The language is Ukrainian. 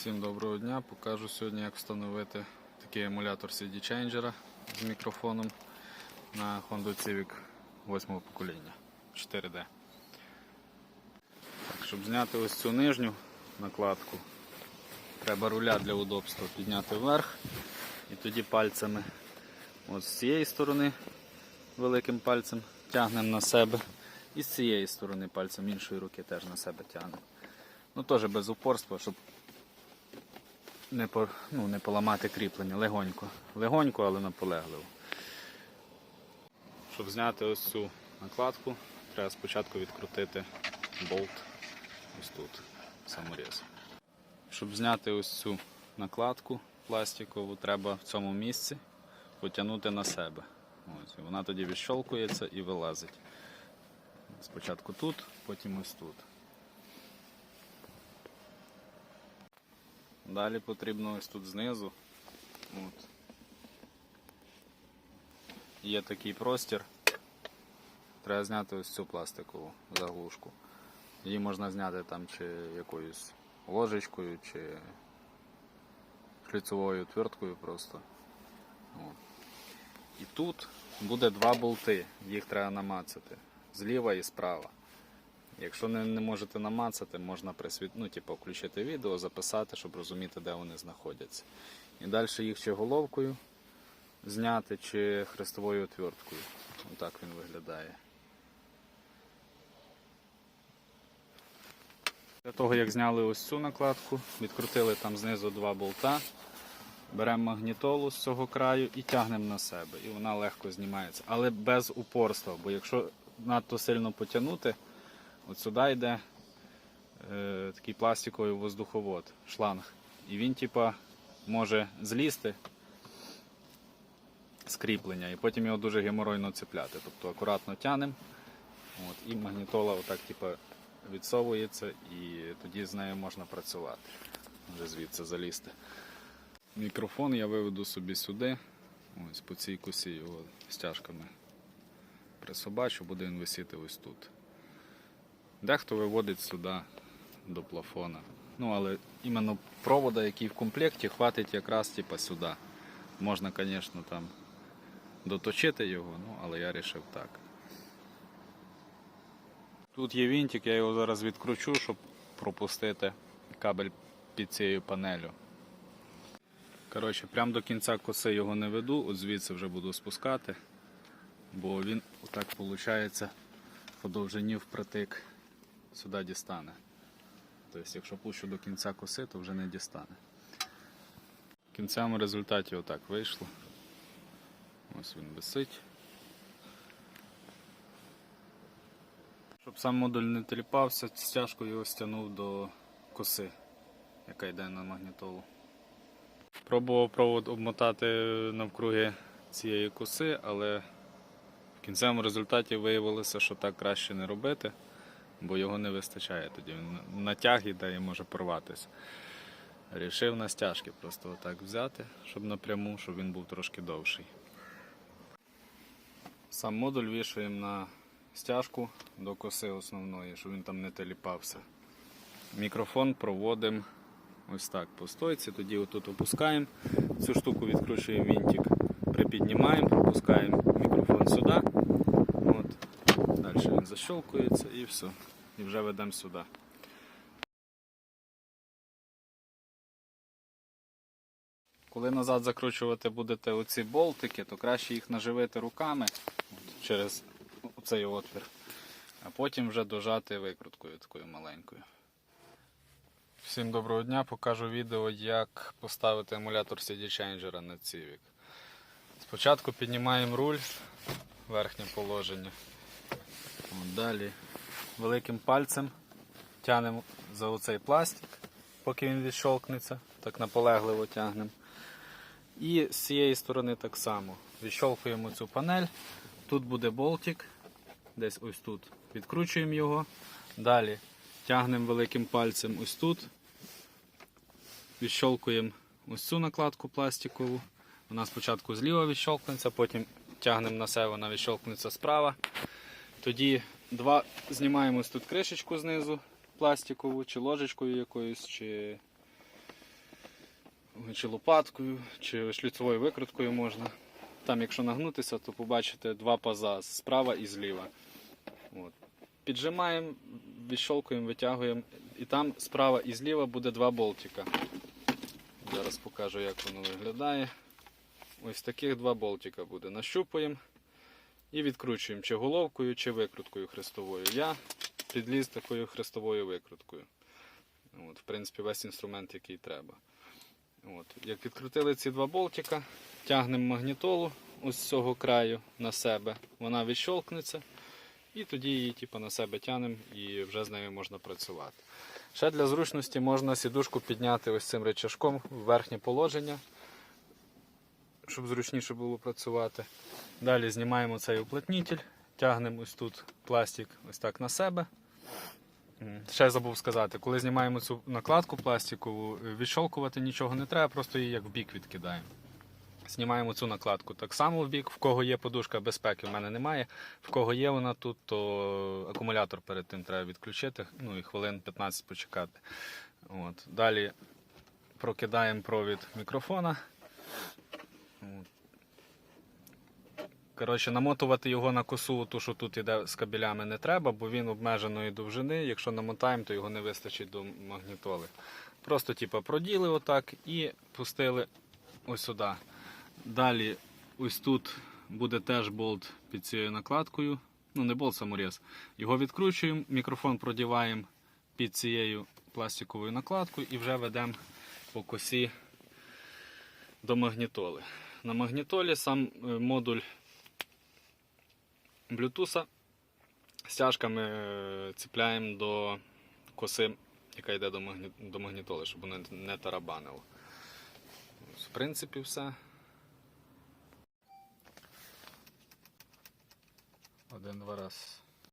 Всім доброго дня. Покажу сьогодні, як встановити такий емулятор CD Changer з мікрофоном на Honda Civic 8 покоління 4D. Так, щоб зняти ось цю нижню накладку, треба руля для удобства підняти вверх і тоді пальцями от з цієї сторони великим пальцем тягнемо на себе і з цієї сторони пальцем іншої руки теж на себе тягнемо. Ну теж без упорства, щоб не, по, ну, не поламати кріплення, легонько. Легонько, але наполегливо. Щоб зняти ось цю накладку, треба спочатку відкрутити болт ось тут, саморіз. Щоб зняти ось цю накладку пластикову, треба в цьому місці потягнути на себе. Ось, вона тоді відщолкується і вилазить. Спочатку тут, потім ось тут. Далі потрібно ось тут знизу. От. Є такий простір. Треба зняти ось цю пластикову заглушку. Її можна зняти там чи якоюсь ложечкою, чи шліцевою твердкою просто. От. І тут буде два болти, їх треба намацати. Зліва і справа. Якщо не, не можете намацати, можна присвіт... ну, типу, включити відео, записати, щоб розуміти, де вони знаходяться. І далі їх чи головкою зняти, чи хрестовою отверткою. Отак він виглядає. Для того, як зняли ось цю накладку, відкрутили там знизу два болта, беремо магнітолу з цього краю і тягнемо на себе. І вона легко знімається. Але без упорства, бо якщо надто сильно потягнути, От сюди йде е, такий пластиковий воздуховод, шланг. І він, типа, може злізти з кріплення, і потім його дуже геморойно цепляти. Тобто акуратно тянемо, і магнітола отак, типа, відсовується, і тоді з нею можна працювати. Вже звідси залізти. Мікрофон я виведу собі сюди, ось по цій косі його стяжками присобачу, буде він висіти ось тут. Дехто виводить сюди до плафона. Ну, але іменно провода, який в комплекті, хватить якраз типа сюди. Можна, звісно, там доточити його, ну, але я вирішив так. Тут є вінтик, я його зараз відкручу, щоб пропустити кабель під цією панелю. Коротше, прямо до кінця коси його не веду, от звідси вже буду спускати, бо він отак виходить по довжині впритик сюди дістане. Тобто, якщо пущу до кінця коси, то вже не дістане. В кінцевому результаті отак вийшло. Ось він висить. Щоб сам модуль не теліпався, стяжку його стягнув до коси, яка йде на магнітолу. Пробував провод обмотати навкруги цієї коси, але в кінцевому результаті виявилося, що так краще не робити бо його не вистачає тоді. Він натяг іде і може порватися. Рішив на стяжки просто отак взяти, щоб напряму, щоб він був трошки довший. Сам модуль вішаємо на стяжку до коси основної, щоб він там не теліпався. Мікрофон проводимо ось так по стойці, тоді отут опускаємо, цю штуку відкручуємо вінтик, припіднімаємо, пропускаємо мікрофон сюди. Далі він защелкується і все. І вже ведемо сюди. Коли назад закручувати будете оці болтики, то краще їх наживити руками через цей отвір, а потім вже дожати викруткою такою маленькою. Всім доброго дня, покажу відео, як поставити емулятор CD Changer на Civic. Спочатку піднімаємо руль, верхнє положення. Далі великим пальцем тягнемо за оцей пластик, поки він відщолкнеться, так наполегливо тягнемо. І з цієї сторони так само. Відщолкуємо цю панель. Тут буде болтик, десь ось тут. Відкручуємо його. Далі тягнемо великим пальцем ось тут. Відщолкуємо ось цю накладку пластикову. Вона спочатку зліва відщолкнеться, потім тягнемо на себе, вона відщолкнеться справа. Тоді два знімаємо тут кришечку знизу пластикову, чи ложечкою якоюсь, чи чи лопаткою, чи шліцевою викруткою можна. Там, якщо нагнутися, то побачите два паза справа і зліва. От. Піджимаємо, відщолкуємо, витягуємо. І там справа і зліва буде два болтика. Зараз покажу, як воно виглядає. Ось таких два болтика буде. Нащупуємо і відкручуємо чи головкою, чи викруткою хрестовою. Я підліз такою хрестовою викруткою. От, в принципі, весь інструмент, який треба. От. Як відкрутили ці два болтика, тягнемо магнітолу ось з цього краю на себе, вона відщолкнеться, і тоді її типу, на себе тягнемо і вже з нею можна працювати. Ще для зручності можна сідушку підняти ось цим речашком в верхнє положення, щоб зручніше було працювати. Далі знімаємо цей уплотнитель, тягнемо ось тут пластик ось так на себе. Ще забув сказати, коли знімаємо цю накладку пластикову, е, відщолкувати нічого не треба, просто її як в бік відкидаємо. Знімаємо цю накладку так само в бік, в кого є подушка безпеки, в мене немає. В кого є вона тут, то акумулятор перед тим треба відключити, ну і хвилин 15 почекати. От. Далі прокидаємо провід мікрофона. От. Коротше, намотувати його на косу, ту, що тут іде з кабелями, не треба, бо він обмеженої довжини. Якщо намотаємо, то його не вистачить до магнітоли. Просто типу, проділи отак і пустили ось сюди. Далі, ось тут буде теж болт під цією накладкою. Ну, не болт саморіз. Його відкручуємо, мікрофон продіваємо під цією пластиковою накладкою і вже ведемо по косі до магнітоли. На магнітолі сам е, модуль Bluetooth стяжками е, ціпляємо до коси, яка йде до магнітоли, щоб воно не тарабанило. В принципі, все. Один-два раз.